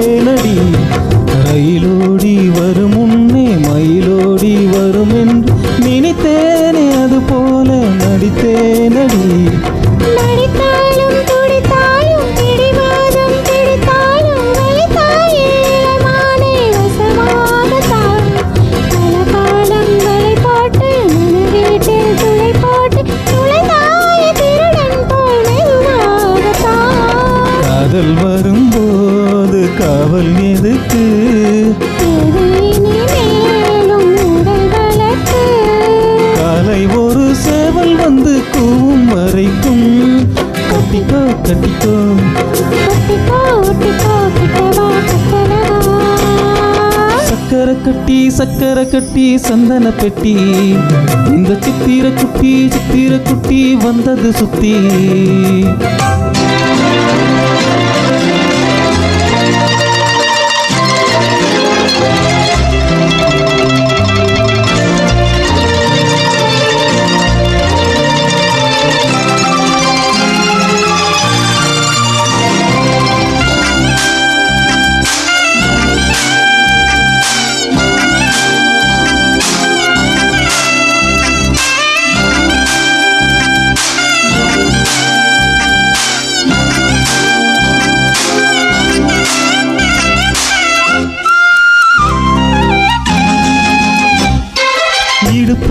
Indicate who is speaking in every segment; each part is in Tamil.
Speaker 1: படுத்தேனடி ரயிலோடி வரும் முன்னே மயிலோடி வரும் என்று நினைத்தேனே அது போல நடித்தேனடி.
Speaker 2: துடித்தாலும்
Speaker 1: போது காவல் எதுக்கு? காலை ஒரு சேவல் வந்து கூவும் வரைக்கும். கட்டிக்கோ கட்டிக்கோ. சக்கரை கட்டி சக்கரை கட்டி சந்தன பெட்டி. இந்த சித்திர குட்டி சித்திர குட்டி வந்தது சுத்தி.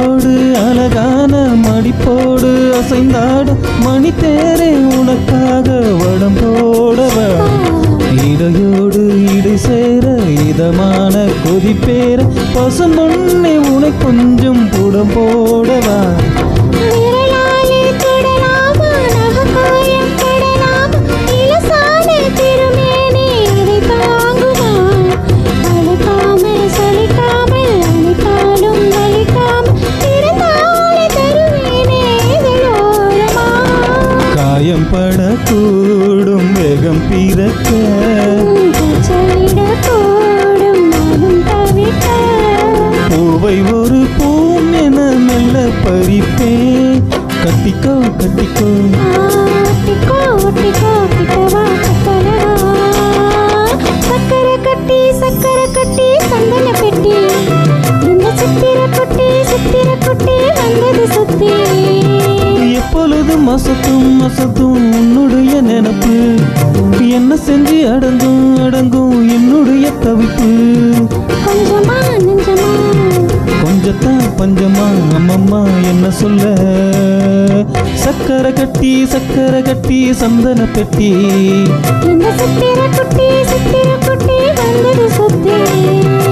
Speaker 1: இடுப்போடு அழகான மடிப்போடு அசைந்தாட மணி தேரே உனக்காக வடம் போடவ? இடையோடு இடை சேர இதமான கொதிப்பேர பசும் முன்னே உனை கொஞ்சம் புடம் போடவா? பறிப்பே கட்டிக்கோ கட்டிக்கோ
Speaker 2: ஆட்டிக்கோ ஒட்டிக்கோ கிட்டவா சக்கரை கட்டி சக்கரை கட்டி சந்தன பெட்டி. இந்த சித்திர குட்டி சித்திர குட்டி வந்தது சுத்தி.
Speaker 1: எப்பொழுதும் அசத்தும் அசத்தும் உன்னுடைய நினப்பு. என்ன செஞ்சு அடங்கும் அடங்கும் என்னுடைய தவிப்பு.
Speaker 2: கொஞ்சமா
Speaker 1: பஞ்சத்தான் பஞ்சமா? அம்மம்மா என்ன சொல்ல? சக்கரை கட்டி சக்கரை கட்டி சந்தன பெட்டி.
Speaker 2: சுத்திர குட்டி சுத்திர குட்டி வந்தது சுத்தி.